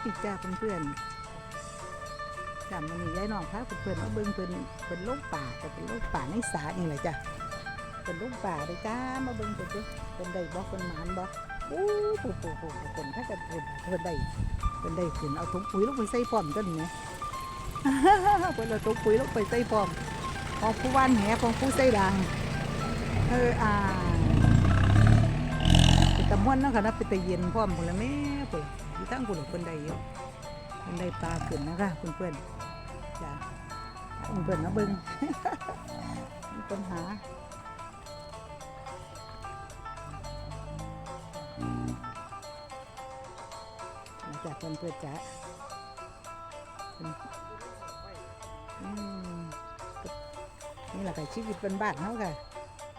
วัสดีจ้าเพื่อนๆจ้ามันนี่ยายน้องพาเพื่อนๆมาเบิ่งเพิ่นเป็นลูกป่าแต่เป็นลูกป่าในสานี่แหละจ้ะเป็นลูกป่าเลยจ้ามาเบิ่งเพิ่นเด้อเป็นได้บ่เป็นหมานบ่อู้ปูปูปูปูคนถ้าเกิดเพิ่นเพิ่นได้เพิ่นได้ขึ้นเอาถุงปุ๋ยลงไปใส่พร้อมกันนี่เพิ่นเอาถุงปุ๋ยลงไปใส่พร้อมของผู้ว่านแหของผู้ใส่ดังเอออ่าเป็นตะม่วนเนาะค่ะนะเป็นตะเย็นพร้อมพุ่นละแม่ ตั้งพุ่นลเพิ่นได้อยู่เพิ่นได้ปลาขึ้นนะคะเพื่อนๆจ้าเพื่อนๆมาเบิ่งมีปัญหาจากเพื่อนเพื่อนจ้าอืมนี่แหละค่ะชีวิตเป็นบ้านเฮาค่ะ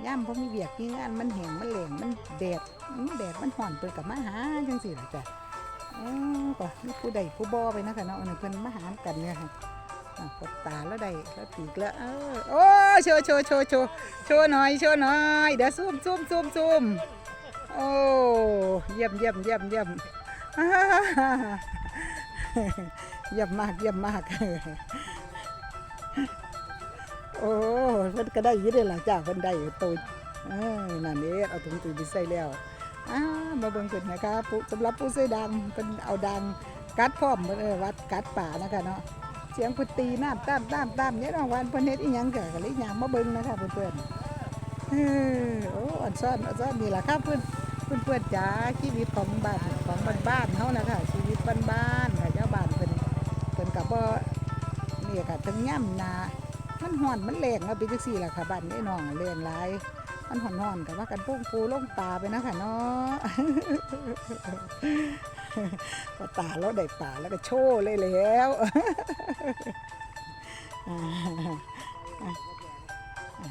ย่ำเพราะมีเบียกมีงานมันแห้งมันแหลงมันแดดมันแดดมันห่อนเปิดกับมาหาจังสิล่ะจ้ะ อ๋อก็มีผู้ใดผู้บ่ไปนะคะเนาะนนี้เพิ่นมาหากันเนี่ยค่ะอะกดตาแล้วได้แล้วปีกแล้วเออโอ้โชว์โชว์โชว์โชว์โชว์หน่อยโชว์หน่อยเดี๋ยวซูมซูมซูมซูมโอ้เยี่ยมเยี่ยมเยี่ยมเยี่ยมอ่าเยี่ยมมากเยี่ยมมากโอ้เพิ่นก็ได้ยี่ได้อล่ะจ้าเพิ่นได้ตัวเออนั่นเองเอาถุงปุ๋ยไปใส่แล้ว อ่ามาเบิ่งเพิ่นนะคะสำหรับผู้ใส่ดังเพิ่นเอาดังกัดพร้อมเพิ่นเออวัดกัดป่านะคะเนาะเสียงเพิ่นตีน้ำตามตามตามเนี่ยน้องวันเพิ่นเฮ็ดอีหยังก็ก็เลยย่างมาเบิ่งนะคะเพื่อนๆเออโอ้อันซ่อนอันซ่อนนี่ล่ะครับเพิ่นเพิ่นเพื่อนๆจ๋าชีวิตของบ้านของบ้านๆเฮานะคะชีวิตบ้านๆค่ะเจ้าบ้านเพิ่นเพิ่นก็บ่นี่ก็ถึงย่ำหนามันห่อนมันแรงเอาไปจังซี่ล่ะค่ะบ้านนี้น้องแรงหลาย มันห่อนๆกับว่ากันพุ่งปูลงตาไปนะค่ะเนาะพอตาแล้วได้ตาแล้วก็โชว์เลยแล้วอ่าอ่าอ่า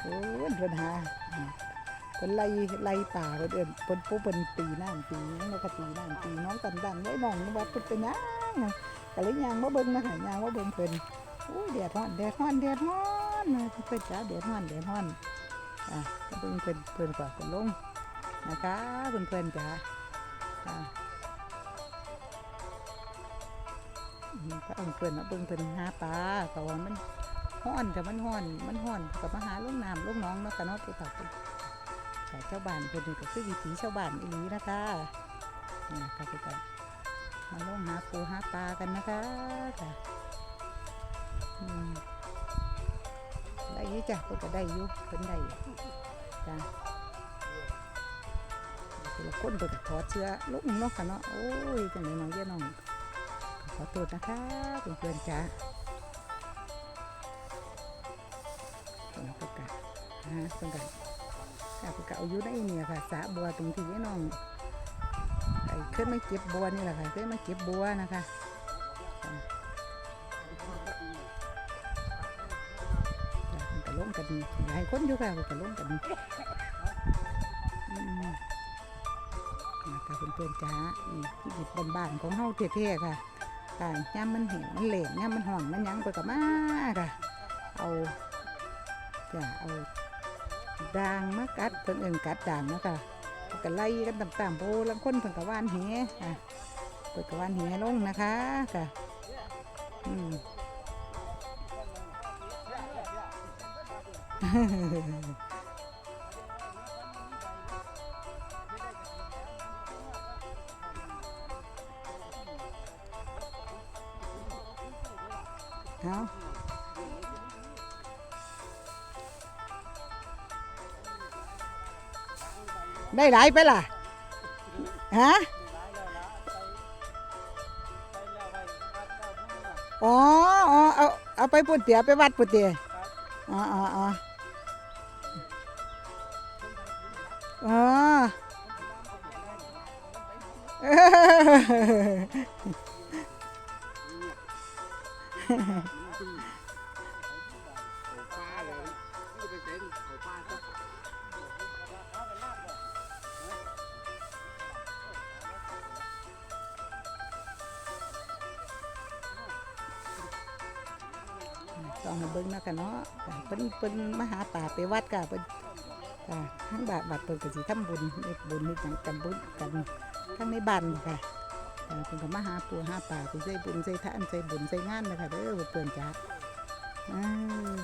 โอ้ยปัญหาเป็นไล่ไล่ป่าคนเอื่นเป็นผู้เป็นตีน้ำตีน้องแล้วก็ตีน้ำตีน้องกันดังไว้น้องว่าเป็นเป็นหยังก็เลยยางมาเบิ่งนะคะยางมาเบิ่งเพิ่นโอ้ยแดดร้อนแดดร้อนแดดร้อนเพื่อนจ๋าแดดร้อนแดดร้อน อะเพิ่นเพิ่นเพิ่นกว่าเพิ่นลงนะคะเพื่อนเพื่อนจ๋าอะอืมก็เอาเพิ่นเอาเบิ่งเพิ่นหาปลาก็ว่ามันร้อนแต่มันร้อน มันร้อนก็มาหาลงน้ำลงหน้องเนาะค่ะเนาะผู้ตักแต่ชาวบ้านเพิ่นนี่ก็คือวิถีชาวบ้านอีหลีนะคะนี่ค่ะผู้ตักมาลงหาปูหาปลากันนะคะค่ะ ได้ยจ้ะเพิ่นก็ได้อยู่เพิ่นได้จ้ะคนละคนเพิ่นก็ถอดเสื้อลุกเนาะค่ะเนาะโอ้ยจังไดน้องเย่น้องขอโทษนะคะเพื่อนๆจ้ะเพิ่นก็กะฮะเพิ่นก็ค่ะเพิ่นก็เอาอยู่ในเนี่ยค่ะสะบัวตรงที่เย่น้องไอ้เคยมาเก็บบัวนี่แหละค่ะเคยมาเก็บบัวนะคะ หลายคนอยู่ค่ะมันก็ลงกันอืมนะคะเพื่อนๆจ้านี่ชีวิตบ้านๆของเฮาเท่ๆค่ะค่ะย่ามมันแห้งมันเหลงย่ามมันห่อนมันยังไปกับมาค่ะ เอาจะเอาด่างมากัดเพิ่นเอิ้นกัดด่างนะค่ะเพิ่นก็ไล่กันต่างๆโบลังคนเพิ่นก็ว่านแหค่ะเพิ่นก็ว่านแหลงนะคะค่ะ อืม เอาได้หลายไปล่ะ ฮะอ๋ออ๋อ เอา เอาไปปุ่นเตี๋ยไปวัดปุ่นเตี๋ยอ๋ออ๋อ อ๋อต้องมาเบิ่งนาะกันเนาะจ้ะเพิ่นเพิ่นมาหาป่าไปวัดกะเพิ่น จ้ะทั้งบาทบาทเพิ่นก็สิทำบุญเฮ็ดบุญเฮ็ดหยังกันบุญกันทั้งในบ้านค่ะอ่าเพิ่นก็มาหาปูหาป่าไปใส่บุญใส่ทานใส่บุญใส่งานนะคะเด้อเพื่อนจ้าอืม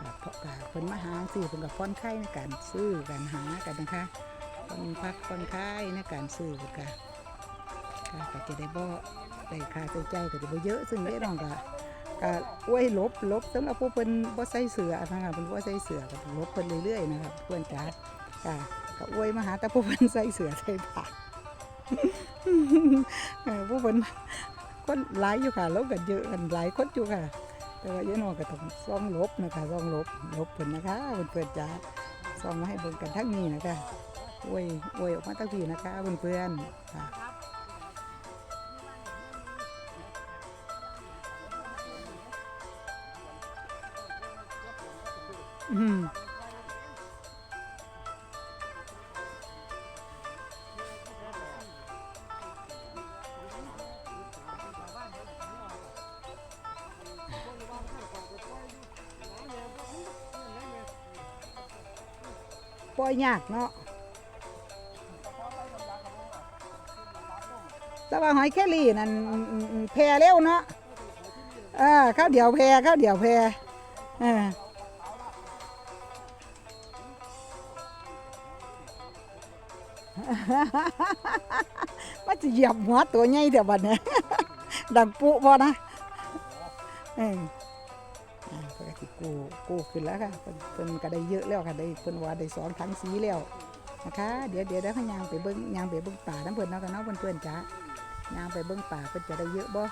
กับเพาะกับเพิ่นมาหาซื้อเพิ่นกับพ้อนไข่ในการซื้อการหากันนะคะผ่อนพักผ่อนคลายในการซื้อกันค่ะก็จะได้บ่ ได้ค่าใช้จ่ายก็จะบ่เยอะซึ่งเด้น้องก็ก็อวยลบลบสำหรับผู้เพิ่นบ่ใส่เสื้อนะคะเพิ่นบ่ใส่เสื้อก็ลบเพิ่นเรื่อยๆนะครับเพื่อนจ้าค่ะก็อวยมาหาแต่ผู้เพิ่นใส่เสื้อใส่ผ้าเออผู้เพิ่นคนหลายอยู่ค่ะลบกันเยอะกันหลายคนอยู่ค่ะ แต่ว่าเยอะน้อยก็ต้องซ่องลบนะคะซ่องลบลบเพิ่นนะคะเพื่อนจ้าซ่องมาให้เบิ่งกันทั้งนี้นะคะอวยอวยออกมาทั้งพี่นะคะเพื่อนๆค่ะ อืมปล่อยยากเนาะ แต่ว่าหอยแครี่นั่นแพรเร็วเนาะ เออข้าวเดียวแพรข้าวเดียวแพรเออ มันจะเหยียบหัวตัวใหญ่เดี๋ยวบัดเนี้ดังปุพอนะเออก็สิกู้กู้ขึ้นแล้วค่ะเพิ่นเพิ่นก็ได้เยอะแล้วค่ะได้เพิ่นว่าได้สองทั้งสีแล้วนะคะเดี๋ยวเดี๋ยวเดี๋ยวขยางไปเบิ้งยางไปเบิ้งป่าน้ำเพิ่นเนาะกันเนาะเพื่อนๆจ้ายางไปเบิ้งป่าเพิ่นจะได้เยอะบ่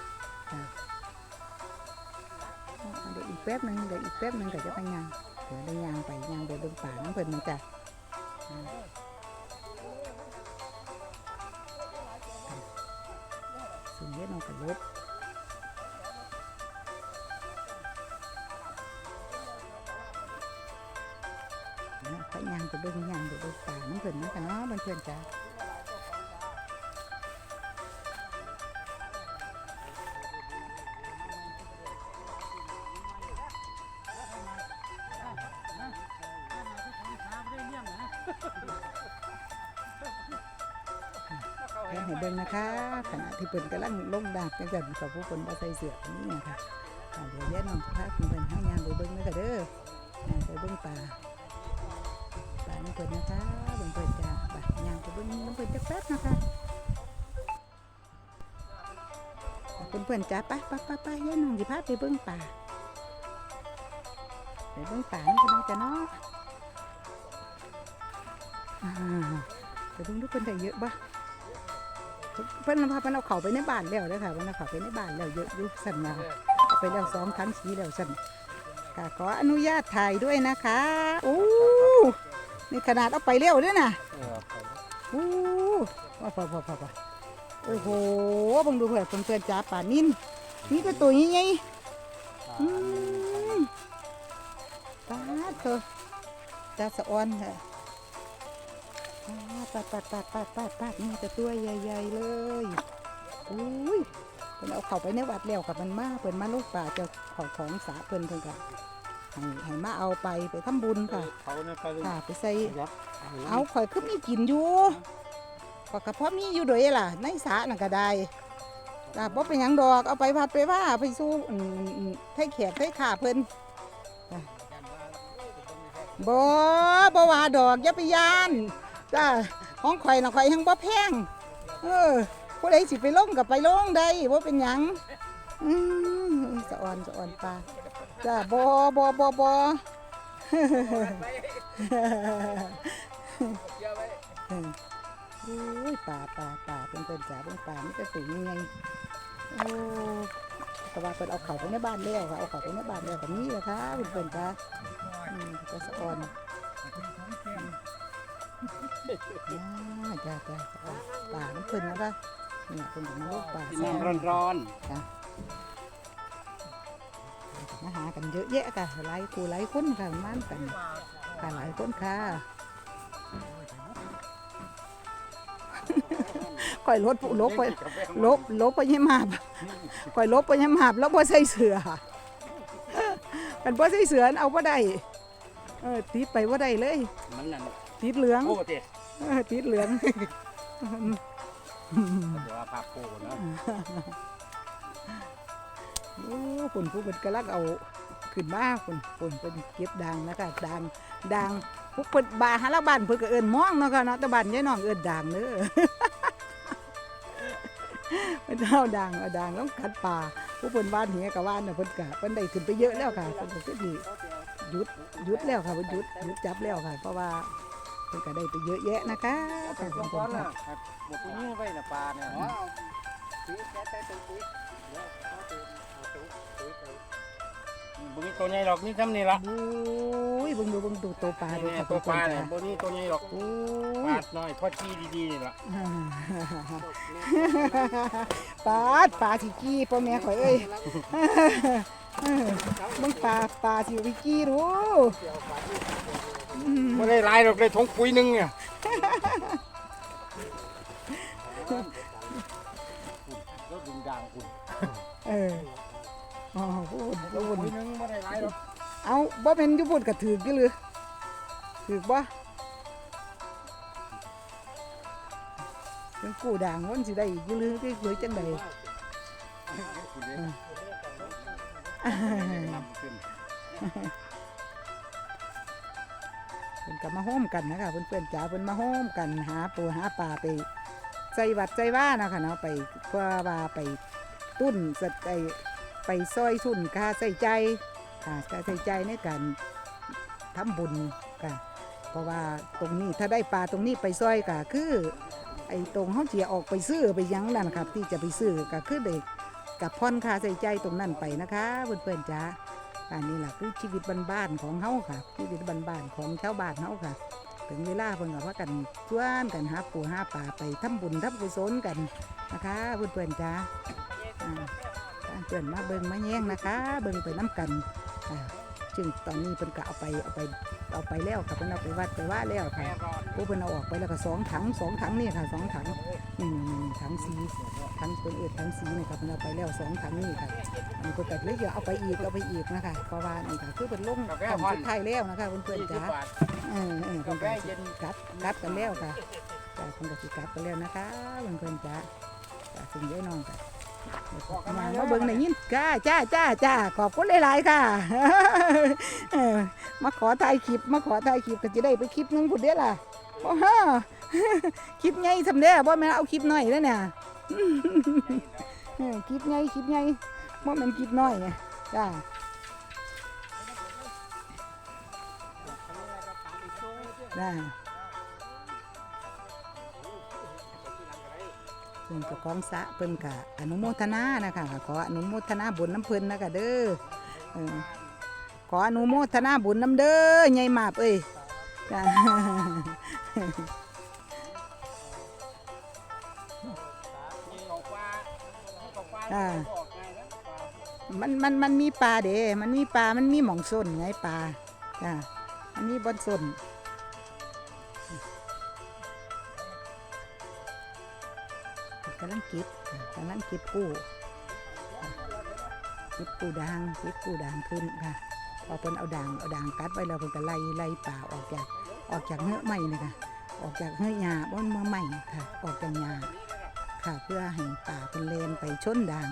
เดี๋ยวอีกแป๊บนึงเดี๋ยวอีกแป๊บนึงก็จะไปยางเดี๋ยวได้ยางไปยางไปเบิ้งป่าน้ำเพิ่นนจ้ะ สิ่งเให้เบิ่งนะคะขณะที่เพิ่นกำลังลงดาบกันกันกับผู้คนบ่ใส่เสื้อนี่นะคะเดี๋ยวแย่น้องพาคุณเพิ่นเฮายางไปเบิ่งนะกะเด้อไปเบิ่งป่าป่าน้ำเพิ่นนะคะเบิ่งเพิ่นจ้าไปยางไปเบิ่งน้ำเพิ่นจักแป๊บนะคะเพิ่นเพิ่นจ้าไปไปไปไปแย่น้องสิพาไปเบิ่งป่าไปเบิ่งป่าน้ำเพิ่นนะจ้ะเนาะไปเบิ่งดูเพิ่นได้เยอะบ่ เพิ่นพาเพิ่นเอาเขาไปในบ้านแล้วเด้อค่ะเพิ่นเอาเขาไปในบ้านแล้วเยอะอยู่สั่นมาเอาไปแล้วสองทั้งสีแล้วสั่นก็ขออนุญาตถ่ายด้วยนะคะโอ้นี่ขนาดเอาไปเร็วด้วยนะโอ้ว้าวพอพอพอพอโอ้โหเบังดูเพื่อนเพื่อนๆจ้าป่านินนี่ก็ตัวใหญ่ๆอืมปาดเถอะจ้าสะออนค่ะ ปาดปาดปาดปาดปาดปาดนี่จะตัวใหญ่ๆเลยอุ้ยเพิ่นเอาเข้าไปในวัดแล้วกับมันมาเพิ่นมาลูกป่าเจะของของสาเพิ่นเพิ่นก็ให้ให้มาเอาไปไปทำบุญค่ะ เขาเนี่ยไปเลยค่ะ ไปใส่ยับเอาข่อยคือมีกินอยู่ก็กระเพาะมีอยู่โดยล่ะ ในสาน่ะก็ได้จ้าบ่เป็นหยังดอกเอาไปพัดไปว่าไปสู้อืมอืมให้แขกให้ขาเพิ่นจ้ะบ่บ่ว่าดอกอย่าไปย่าน จ้าของข่อยน่ะข่อยยังบ่แพงเออผู้ใดสิไปลงก็ไปลงได้บ่เป็นหยังอืมสะอ่อนสะอ่อนปลาจ้าบ่บ่บ่บ่อุ้ยป่าป่าป่าเป็นเป็นจ๋าเป็นป่ามันจะสูงยังไงโอ้แต่ว่าเป็นเอาเข่าไปในบ้านแล้วค่ะเอาเข่าไปในบ้านแล้วแบบนี้เลยค่ะเป็นเป็นจ้าอืมจะสะออนอ่าจ้าจ้าสะออนป่ามันขึ้นแล้วค่ะนี่เป็นของลูกป่าน้ำร้อนร้อนมาหากันเยอะแยะค่ะหลายคู่หลายคนค่ะมันกันค่ะหลายคนค่ะคอยรถลบไปลบลบไปยังมาบข่อยลบไปยังมาบแล้วบ่ใส่เสือกันบ่ใส่เสือเอาบ่ได้เอเออติดไปว่าได้เลยมันนั่นติดเหลืองโอ้เจ๊เออ ติดเหลืองเดี๋ยวว่าภาพโป้นะโอ้คนผู้เป็นกำลังเอาขึ้นมาคนคนเป็นเก็บดังนะคะดังดังพวกเปิดบาหาลบ้านเพิ่นก็เอิ้นมองเนาะค่ะเนาะแต่บ้านยายน้องเอิ้นดังเด้อเป็นเอาดังเอาดังต้องกัดป่าผู้เพิ่นบ้านเหียกับบ้านเน่ะเพิ่นก็เพิ่นได้ขึ้นไปเยอะแล้วค่ะเพิ่นก็คือสิหยุดหยุดแล้วค่ะเพิ่นหยุดหยุดจับแล้วค่ะ เพราะว่า พิ่นก็ได้ไปเยอะแยะนะคะเอาไปค่ะก่อนค่ะนะหมดตัวนี้ไว้นะปลาเนี่ยบุนี้ตัวใหญ่หรอกนี่ทำนี่ละโอ้ยเบิ่งดูเบิ่งดูตัวปลาดูนี่ค่ะตัวปลาพิ่เนี่ยจ้ะบุนี้ตัวใหญ่หรอกโอ้ปลายน้อยทอดขี้ดีๆนี่ละปลาดปลาสิกี้พ่อแม่ข่อยเอ้ยมึงปลาปลาสิวิกี้รู้ ไม่ได้ลายหรอกเลยทงปุ๋ยหนึงเนี่ยแล้วดึงด่างคุณเอออ๋อพูดแล้ววุ่นปุ๋ยหนึงไม่ได้ลายหรอกเอาบ่เป็นอยู่พูดก็ถือกอยู่หรือถือกบ่เป็นกูด่างมันสิได้อยู่หรือคือคือจังไดคุณเด้นำขึ้น เพิ่นก็มาโฮมกันนะคะเพื่อนๆจ๋าเพิ่นมาโฮมกันหาปูหาปลาไปใส่วัดใส่ว่านะคะเนาะไปเพื่อว่าไปตุ้นสไอไปซอยทุนค่าใส่ใจค่ะค่าใส่ใจในการทำบุญค่ะเพราะว่าตรงนี้ถ้าได้ปลาตรงนี้ไปซอยก็คือไอ้ตรงเขาเจียออกไปซื้อไปยังนั่นครับ ที่จะไปซื้อก็คือเด็กกับพ่อนค่าใส่ใจตรงนั้นไปนะคะเพื่อนๆจ๋า อันนี้แหละคือชีวิตบ้านๆของเฮาค่ะ ชีวิตบ้านๆของชาวบ้านเฮาค่ะ ถึงเวลาเพิ่นก็ว่ากันชวนกันหาปูหาป่าไปทำบุญทำกุศลกันนะคะเพื่อนๆจ้าเพื่อนมาเบิ่งมาแย่งนะคะ เบิ่งไปน้กันจึงตอนนี้เพิ่นก็เอาไปเอาไป เอาไปแล้วค่ะเพิ่นเอาไปวัดไปว่าแล้วค่ะผู้เพิ่นเอาออกไปแล้วก็สองถังสองถังนี่ค่ะสองถังนี่นี่นี่ถังสีถังเพิ่นเอ็ดถังสีนี่ค่ะเพิ่นเอาไปแล้วสองถังนี่ค่ะอันนี้เพิ่นก็เลยจะเอาไปอีกเอาไปอีกนะคะเพราะว่านี่ค่ะคือเพิ่นลงของสุดท้ายแล้วนะคะเพื่อนๆจ๋าเออเออเพิ่นก็สิกลับกับกันแล้วค่ะจ้าเพิ่นก็สิกลับกันแล้วนะคะเพื่อนๆจ๋าจ้าสิ่งย้ายน้องจ้ะ มามาเบิ่งได้ยินจ้าจ้าจ้าจ้าขอบคุณหลายๆค่ะมาขอถ่ายคลิปมาขอถ่ายคลิปก็จะได้ไปคลิปนึงพุ่นเด้อล่ะโอ้ฮะคลิปใหญ่สำเด้อบ่แม่นเอาคลิปน้อยแล้วเนี่ยคลิปใหญ่คลิปใหญ่บ่แม่นคลิปน้อยจ้าได้ พิ่นเจ้าของสะเพิ่นกะอนุโมทนานะคะขออนุโมทนาบุญน้ำเพิ่นนะคะเด้อเออขออนุโมทนาบุญน้ำเด้อใหญ่มาบเอ้ยจ้าอ่ามันมันมันมีปลาเด้มันมีปลา มันมีหมองส้นไงปลาจ้ามันมีบอนส้นำลังเก็บกำลังเก็บกู้เก็บกู้ด่างเก็บกู้ด่างขึ้นค่ะพอเพิ่นเอาด่างเอาด่างกัดไว้แล้วเพิ่นก็ไล่ไล่ปลาออกจากออกจากเนื้อใหม่นี่ค่ะออกจากเนื้อหญ้าบนเมื่อใหม่ค่ะ ออกจากหญ้าค่ะเพื่อให้ปลาเป็นเลนไปชนด่าง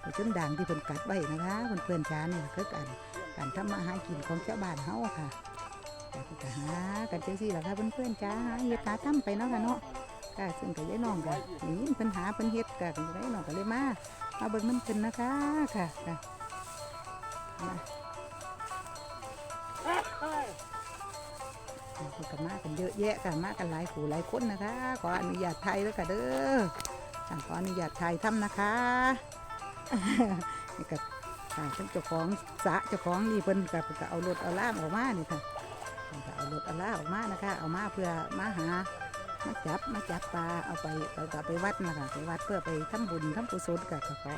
ไปชนด่างที่เพิ่นกัดไว้นะคะเพิ่นเพื่อนๆจ้านี่คือการการทำมาหากินของชาวบ้านเฮาค่ะแต่เพิ่นก็หากันจังซี่ล่ะค่ะเพื่อนๆจ้าหาเฮ็ดหาทำไปเนาะค่ะเนาะ ค่ะซึ่งก็ยายน้องก็นี่เพิ่นหาเพิ่นเฮ็ดก็ยายน้องก็เลยมามาเบิ่งน้ำเพิ่นนะคะค่ะค่ะมาเพิ่นมากันเยอะแยะค่ะมากันหลายผู้หลายคนนะคะ ขออนุญาตไทยแล้วค่ะเด้ออ่าขออนุญาตไทยทำนะคะนี่ก็ค่ะทั้งเจ้าของสะเจ้าของนี่เพิ่นก็เพิ่นก็เอารถเอาล่ามออกมานี่ค่ะเพิ่นก็เอารถเอาล่าออกมานะคะ เอามาเพื่อมาหา มาจับมาจับปลาเอาไปเอาก็เอาไปวัดนะคะไปวัดเพื่อไปทำบุญทำกุศลกับขอ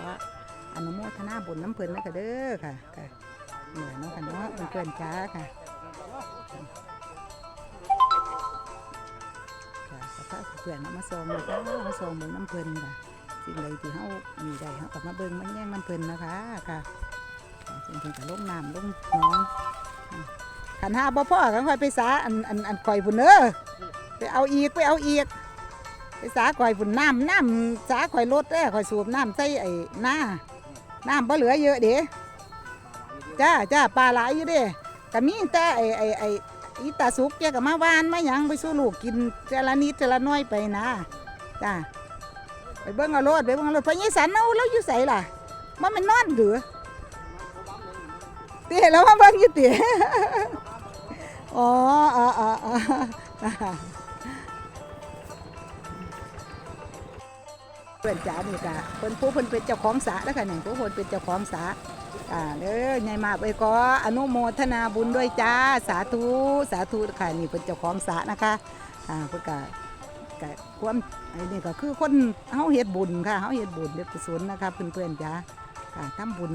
อนุโมทนาบุญน้ำเพิ่นนะคะเด้อค่ะค่ะนี่แหละเนาะค่ะเนาะเพื่อนจ้าค่ะค่ะก็เพื่อนเอามาส่งนะคะมาส่งบุญน้ำเพิ่นค่ะสิ่งใดที่เฮามีได้เฮาก็มาเบิ่งมาแย่งน้ำเพิ่นนะคะค่ะสิ่งที่ก็ลงน้ำลงหน้องขันห้าบ่พ่อกันค่อยไปสาอันอันอันข่อยพุ่นเด้อ ไปเอาอีกไปเอาอีก ไปสาข่อยพุ่นน้ำน้ำสาข่อยลดเด้อข่อยสูบน้ำใส่ไอ้หน้าน้ำบ่เหลือเยอะเด้จ้าจ้าปลาหลายอยู่เด้ก็มีแต่ไอ้ไอ้ไอ้อีตาสุกแกก็มาหวานมาหยังไปสู่ลูกกินแต่ละนิดแต่ละน้อยไปนะจ้าไปเบิ่งเอารถไปเบิ่งเอารถพญสันเอาแล้วอยู่ไสล่ะมันมันนอนหรือเตี๋ยแล้วมาเบิ่งอยู่เตี๋ยอ๋ออ๋ออ๋อ เพื่อนจ๋านี่กะเพิ่นผู้เพิ่นเป็นเจ้าของสาแล้วค่ะเนี่ยผู้เพิ่นเป็นเจ้าของสาอ่าเด้อไงมาไปก็อนุโมทนาบุญด้วยจ้าสาธุสาธุค่ะนี่เป็นเจ้าของสานะคะอ่าเพิ่นกะกะความไอ้นี่ก็คือคนเฮาเฮ็ดบุญค่ะเฮาเฮ็ดบุญเฮ็ดกุศลนะคะเพื่อนๆจ้าค่ะทำบุญ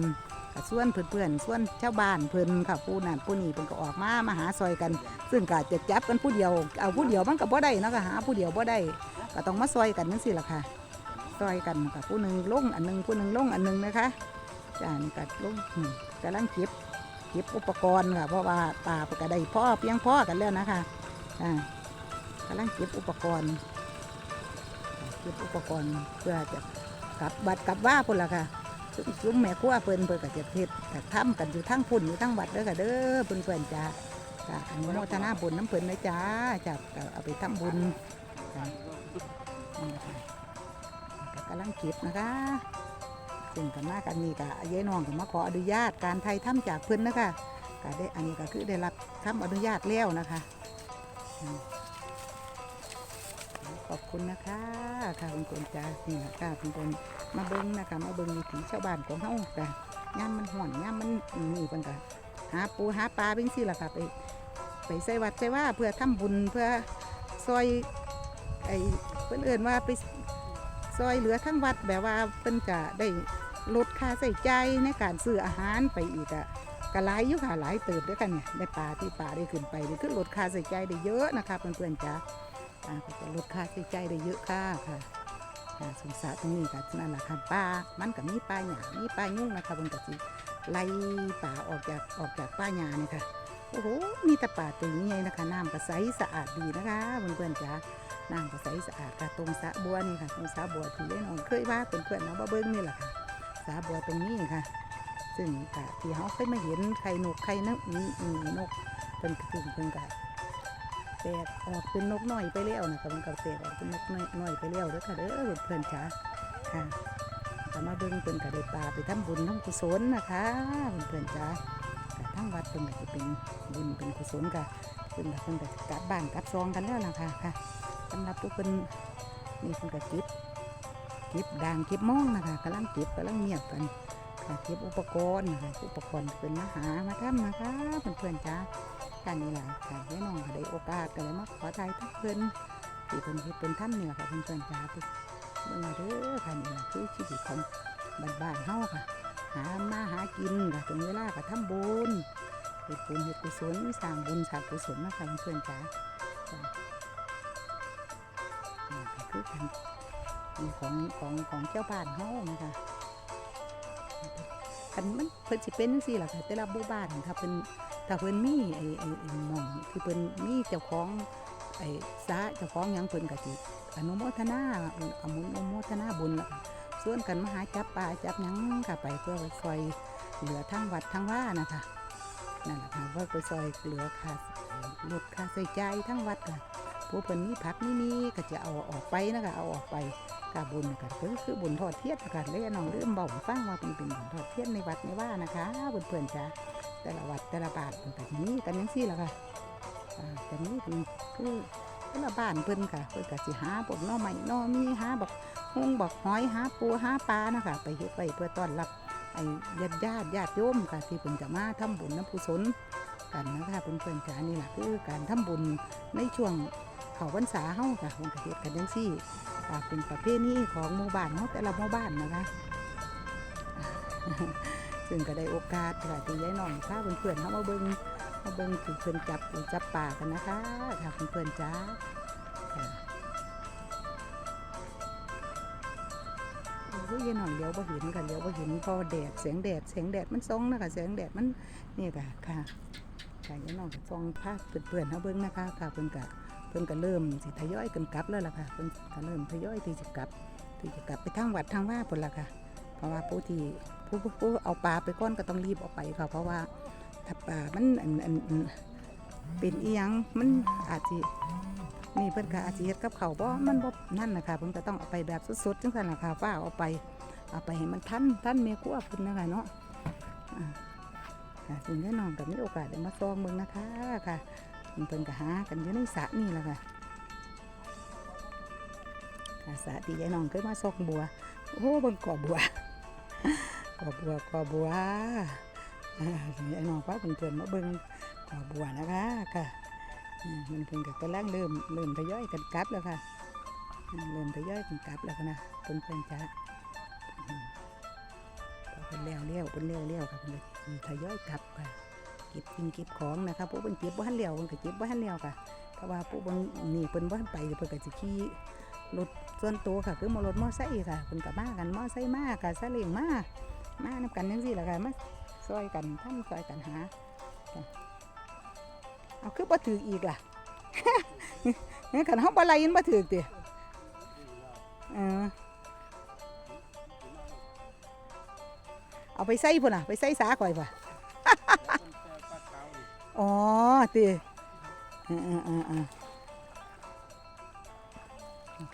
ก็ส่วนเพื่อนๆส่วนชาวบ้านเพิ่อนค่ะผู้นั้นผู้นี้เพิ่นก็ออกมามาหาซอยกัน ซึ่งก็จะจับกันผู้เดียวเอาผู้เดียวมันก็บ่ได้เนาะก็หาผู้เดียวบ่ได้ก็ต้องมาซอยกันจังซี่ล่ะค่ะ ซอยกันกับผู้หนึ่งลงอันหนึ่งผู้หนึ่งลงอันหนึ่งนะคะจ้านี่ก็ลงกำลังเก็บเก็บอุปกรณ์ค่ะเพราะว่าตาก็ได้พ่อเพียงพ่อกันแล้วนะคะอ่ากำลังเก็บอุปกรณ์เก็บอุปกรณ์เพื่อจะกลับบัดกลับว่าพุ่นละค่ะซุ้มซุ้มแม่ครัวเพิ่นเพิ่นก็จะเฮ็ดแต่ทำกันอยู่ทั้งพุ่นอยู่ทั้งวัดเด้อค่ะเด้อเพิ่นเพิ่นจ้าจ้าอนุโมทนาบุญน้ำเพิ่นนะจ้าจ้าเอาไปทำบุญ กำลังเก็บนะคะซึ่งกันมากันนี่ก็ยายน้องก็มาขออนุญาตการไทยทำจากเพิ่นนะคะก็ได้อันนี้ก็คือได้รับคำอนุญาตแล้วนะคะ ขอบคุณนะคะค่ะคุณคนจ้านี่นะค่ะคุณคนมาเบิ้งนะคะมาเบิ้งวิถีชาวบ้านของเฮาจ้ะย่ามมันห่อนย่ามมันนี่เพิ่นก็หาปูหาปลาเป็นสิล่ะค่ะไปไปใส่วัดใส่ว่าเพื่อทำบุญเพื่อซอยไอ้เพิ่นเอิ้นว่าไป อยเหลือทั้งวัดแบบว่าเพิ่นจะได้ลดค่าใช้จ่ายในการซื้ออาหารไปอีกอะก็หลายอยู่ค่ะหลายเติบด้วยกันเนี่ยได้ปลาที่ปลาได้ขึ้นไปนี่คือลดค่าใช้จ่ายได้เยอะนะคะเพื่อนๆจ้าอ่าก็จะลดค่าใช้จ่ายได้เยอะค่ะค่ะสงสารตรงนี้ก็นั่นแหละค่ะปลามันก็มีปลาหยามีปลายุ่งนะคะมันก็สิไล่ปลาออกจากออกจากปลาหยาเนี่ยค่ะโอ้โหมีแต่ปลาตัวใหญ่นะคะน้ำก็ใสสะอาดดีนะคะเพื่อนๆจ๋า น้ำก็ใสสะอาดค่ะตรงสะบัวนี่ค่ะตรงสะบัวที่เล่นน้องเคยว่าเป็นเพื่อนน้องมาเบิ้งนี่แหละค่ะสะบัวตรงนี้ค่ะ ซึ่งก็ที่เขาเคยมาเห็นไข่นกไข่นกนี่นี่นกเป็นกระตุ้งเป็นกะแตกออกเป็นนกน้อยไปแล้วนะคะมันก็แตกออกเป็นนกน้อยน้อยไปแล้วเด้อค่ะเด้อเพื่อนๆจ๋าค่ะก็มาเบิ่งเป็นกระเดปลาไปทำบุญทำกุศลนะคะเพื่อนๆจ๋าทั้งวัดเป็นก็จะเป็นบุญเป็นกุศลค่ะเพิ่นก็เพิ่นก็กลับบ้านกลับซองกันแล้วล่ะค่ะค่ะ สำหรับทุกคนนี่เพิ่นก็เก็บเก็บด่างเก็บมองนะคะกำลังเก็บกำลังเงียบกันค่ะเก็บอุปกรณ์นะคะอุปกรณ์เป็นมาหามาทำนะคะเพื่อนๆจ๋ากันนี่แหละค่ะให้น้องก็ได้โอกาสก็เลยมาขอถ่ายทุกเพิ่นที่เพิ่นเฮ็ดเป็นถ้ำเนี่ยค่ะเพิ่นเพิ่นจ้าไปเบิ่อเด้อค่ะนี่แหละคือชีวิตของบ้านๆเฮาค่ะ หามาหากินค่ะถึงเวลาก็ทำบุญเฮ็ดบุญเฮ็ดกุศลสร้างบุญสร้างกุศลนะคะเพื่อนๆจ้าจ้ะ คือกันนี่ของของของเจ้าบ้านเฮานะคะคันมันเพิ่นสิเป็นจังซี่ล่ะค่ะแต่ละหมู่บ้านถ้าเพิ่นถ้าเพิ่นมีไอ้ไอ้ไอ้หม่องที่เพิ่นมีเจ้าของไอ้สาเจ้าของหยังเพิ่นก็สิอนุโมทนาอมุนุโมทนาบุญล้วก็ส่วนกันมาหาจับปลาจับหยังค่ะไปเพื่อไปซอยเหลือทั้งวัดทั้งว่านะคะนั่นแหละค่ะว่าไปซอยเหลือค่าลดค่าใช้จ่ายทั้งวัดค่ะ ผู้เพิ่นมีผักนี่มีก็จะเอาออกไปนะคะเอาออกไปกาบุญก็คือคือบุญทอดเทียนนะคะเลยน้องเริ่มเบาให้ฟังว่าเป็นเป็นบุญทอดเทียนในวัดในว่านะคะเพื่อนๆจ้าแต่ละวัดแต่ละบ้านมันก็สิมีกันยังซี่ละค่ะแต่นี้คือคือแต่ละบ้านเพิ่นค่ะเพิ่นก็สิหาพวกน่อไม้หน่อมีหาบักฮงบักหอยหาปูหาปลานะคะไปเฮ็ดไว้เพื่อต้อนรับไอ้ญาติญาติญาติโยมค่ะที่เพิ่นจะมาทำบุญน้ำกุศลกันนะคะเพิ่นๆจ้านี่ล่ะคือการทำบุญในช่วง เขาพรรษาเฮาค่ะเพิ่นก็เฮ็ดกันจังซี่อ่าเป็นประเพณีของหมู่บ้านเฮาแต่ละหมู่บ้านนะคะซึ่งก็ได้โอกาสค่ะที่ยายน้องพาเพื่อนๆเขามาเบิ้งมาเบิ้งถือเพื่อนจับจับป่ากันนะคะค่ะเพื่อนๆจ้าโอ้ยยายน้องเลี้ยวบ่เห็นค่ะเลี้ยวบ่เห็นพอแดดเสียงแดดเสียงแดดมันส่องนะคะเสียงแดดมันนี่ค่ะค่ะค่ะยายน้องก็ซองภาพเปื่อนๆเฮาเบิ่งนะคะค่ะเพิ่นก็ เพิ่นก็เริ่มสิทยอยกันกลับแล้วล่ะค่ะเพิ่นก็เริ่มทยอยที่จะกลับที่จะกลับไปทางวัดทางว่าพุ่นล่ะค่ะ เพราะว่าผู้ที่ผู้ผู้เอาปลาไปก้อนก็ต้องรีบออกไปค่ะเพราะว่าถ้าปลามันอันอันเป็นอีหยังมันอาจสินี่เพิ่นก็อาจสิเฮ็ดกับเขาบ่มันบ่นั่นนะคะเพิ่นก็ต้องเอาไปแบบสดๆจังซั่นล่ะค่ะฟ้าเอาไปเอาไปให้มันทันทันแม่ครัวเพิ่นนะคะเนาะอ่าค่ะซึ่งแน่นอนก็มีโอกาสได้มาซองเบิ่งนะคะค่ะ เพิ่นก็หากันอยู่ในสระนี่แหละค่ะค่ะสระที่ยายน้องเคยมาซอกบัว โอ้บิ่งกอบัวกอบัวกอบัวอ่าไอ้น้องฟ้าเพื่อนๆมาเบิ่งกอบัวนะคะค่ะมันเพิ่นก็กำลังเริ่มเริ่มทยอยกันกลับแล้วค่ะอืมเริ่มทยอยกันกลับแล้วนะเพิ่นเพิ่นจะเพิ่นแล้วเลี้ยวเพิ่นเลี้ยวเลี้ยวค่ะเพิ่นทยอยกลับค่ะ เก็บสิ่งเก็บของนะคะผู้เพิ่นเก็บบ่ทันแล้วเพิ่นก็เก็บบ่ทันแล้วค่ะเพราว่าผู้เพิ่นนี่เพิ่นบ่ทันไปเพิ่นก็สิขี่รถส่วนตัวค่ะ คือมารถมอไซค์ค่ะคุณกับมากันมอไซค์มาค่ะซาเล้งมามานํกันจังซี่แหละค่ะมาซอยกันทำซอยกันหาเอาคือบ่ถืออีกล่ะงั้นคันเฮาบ่ไล่มันบ่ถือติเออเอาไปใส่พุ่นน่ะ ไปใส่สาข่อยป่ะ อ๋อติเออเออเออเออ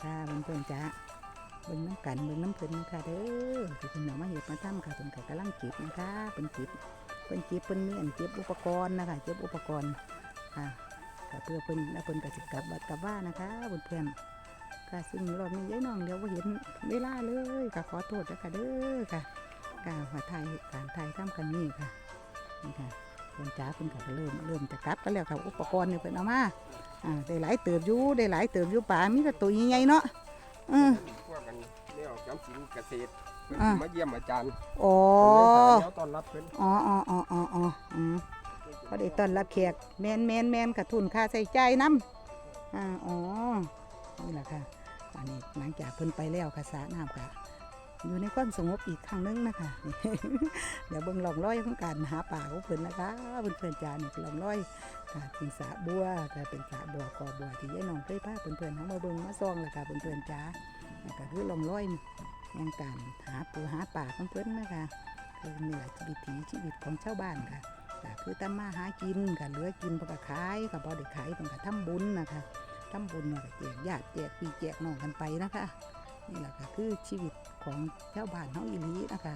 ค่ะเพื่อนๆจ้าเบิ่งน้ำกันเบิ่งน้ำเพิ่นนะคะเด้อที่เพิ่นอมาเฮ็ดมาทำค่ะเพิ่นก็กำลังเก็บนะคะเพิ่นเก็บเพิ่นเก็บเพิ่นมีอันเก็บอุปกรณ์นะคะเก็บอุปกรณ์ค่ะก็เพื่อเพิ่นแล้วเพิ่นก็สิกลับวัดกลับว่านะคะเพื่อนๆค่ะซึ่งรอบนี้ยายน้องเดี๋ยวบ่าเห็นเวลาเลยค่ะขอโทษนะคะเด้อค่ะการมาถ่ายการถ่ายทำครั้งนี้ค่ะนี่ค่ะ เพิ่นจ้าเพิ่นก็เริ่มเริ่มจะกลับกันแล้วค่ะอุปกรณ์เนี่ยเพิ่นเอามาอ่าได้หลายเติบอยู่ได้หลายเติบอยู่ป่ามีแต่ตัวใหญ่ๆเนาะเออพวกกันได้ออกจำสินเกษตรเพิ่นอ่ามาเยี่ยมอาจารย์อ๋อเพิ่นเลยหาแนวต้อนรับเพิ่นอ๋ออ๋ออ๋ออ๋ออ๋ออืมพอได้ต้อนรับแขกแมนแมนแมนกระทุนค่าใส่ใจายน้ำอ่าอ๋อนี่แหละค่ะอันนี้หลังจากเพิ่นไปแล้วค่ะสระน้ำค่ะ อยู่ในความสงบอีกครั้งหนึงนะคะ เดี๋ยวเบิ่งลองรอยของการหาป่าของเพิ่นนะคะเพิ่นเพิ่นๆจานี่ลองรอยค่ะเป็นสระบัวก็เป็นสระบัวกอบัวที่ยายน้องเคยพาเพิ่นเพิ่นๆเฮามาเบิ่งมาซองแล้วค่ะเพิ่นเพิ่นๆจ้าก็คือลองรอยแห่งการหาปูหาป่าของเพิ่นนะคะคือนี่แหละวิถีชีวิตของชาวบ้านค่ะก็คือตามมาหากินค่ะเหลือกินเพิ่นก็ขายก็บ่ได้ขายเพิ่นก็ทำบุญนะคะทำบุญเนี่ยแจกญาติแจกพี่แจกน้องกันไปนะคะ นี่แหละค่ะคือชีวิตของชาวบ้านเฮาอีหลีนะคะ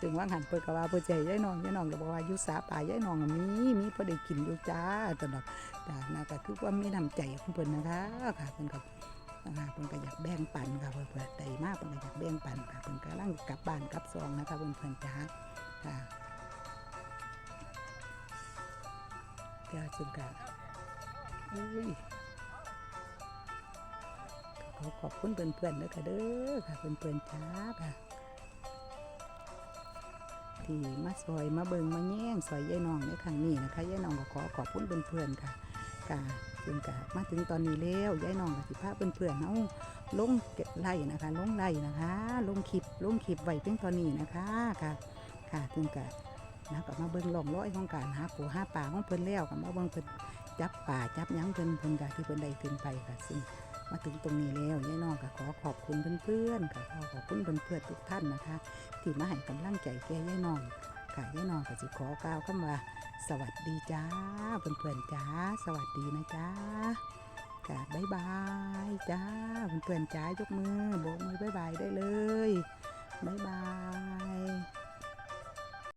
ซึ่งว่างหันเปิดกว่าเปิดใจยายน้องยายน้องก็บอกว่าอยู่สาป่ายายน้องมีมีพอได้กินอยู่จ้าตลอดจ้านะก็คือว่ามีน้ำใจของเพิ่นนะคะค่ะเพิ่นก็นะคะเพิ่นก็อยากแบ่งปันค่ะเพิ่นเพิ่นใจมากเพิ่นก็อยากแบ่งปันค่ะเพิ่นกำลังกลับบ้านกลับซองนะคะเพิ่นเพิ่นจ้าค่ะจ้าซึ่งก็อุ้ย ขอขอบคุณเพื่อนๆด้วค่ะเด้อค่ะเพื่อนๆจ้าค่ะที่มาซอยมาเบิงมาแย่งซอยยายน้องในครั้งนี้นะคะยายน้องก็ขอขอบคุณเพื่อนๆค่ะค่ะซึ่งกะมาถึงตอนนี้แล้วยายน้องกับสิพาเพื่อนๆเอาลงไล่นะคะลงไล่นะคะ ลงคลิปลงคลิปไว้เพียงตอนนี้นะคะค่ะ ค่ะซึ่งกะนะก็มาเบิ่งลองร้อยของการหาปูหาป่าของเพิ่นแล้วกับมาเบิ่งเพิ่นจับป่าจับยังเพิ่นเพิ่นกะที่เพิ่นได้ขึ้นไปค่ะซึ่ง มาถึงตรงนี้แล้วยายน้องก็ขอขอบคุณเพื่อนๆค่ะขอขอบคุณเพื่อนๆทุกท่านนะคะ ที่มาให้กำลังใจแก่ยายน้องค่ะยายน้องก็จะขอกล่าวคำว่า สวัสดีจ้าเพื่อนๆจ้าสวัสดีนะจ้าค่ะบ๊ายบายจ้าเพื่อนๆจ้ายกมือโบกมือบ๊ายบายได้เลยบ๊ายบาย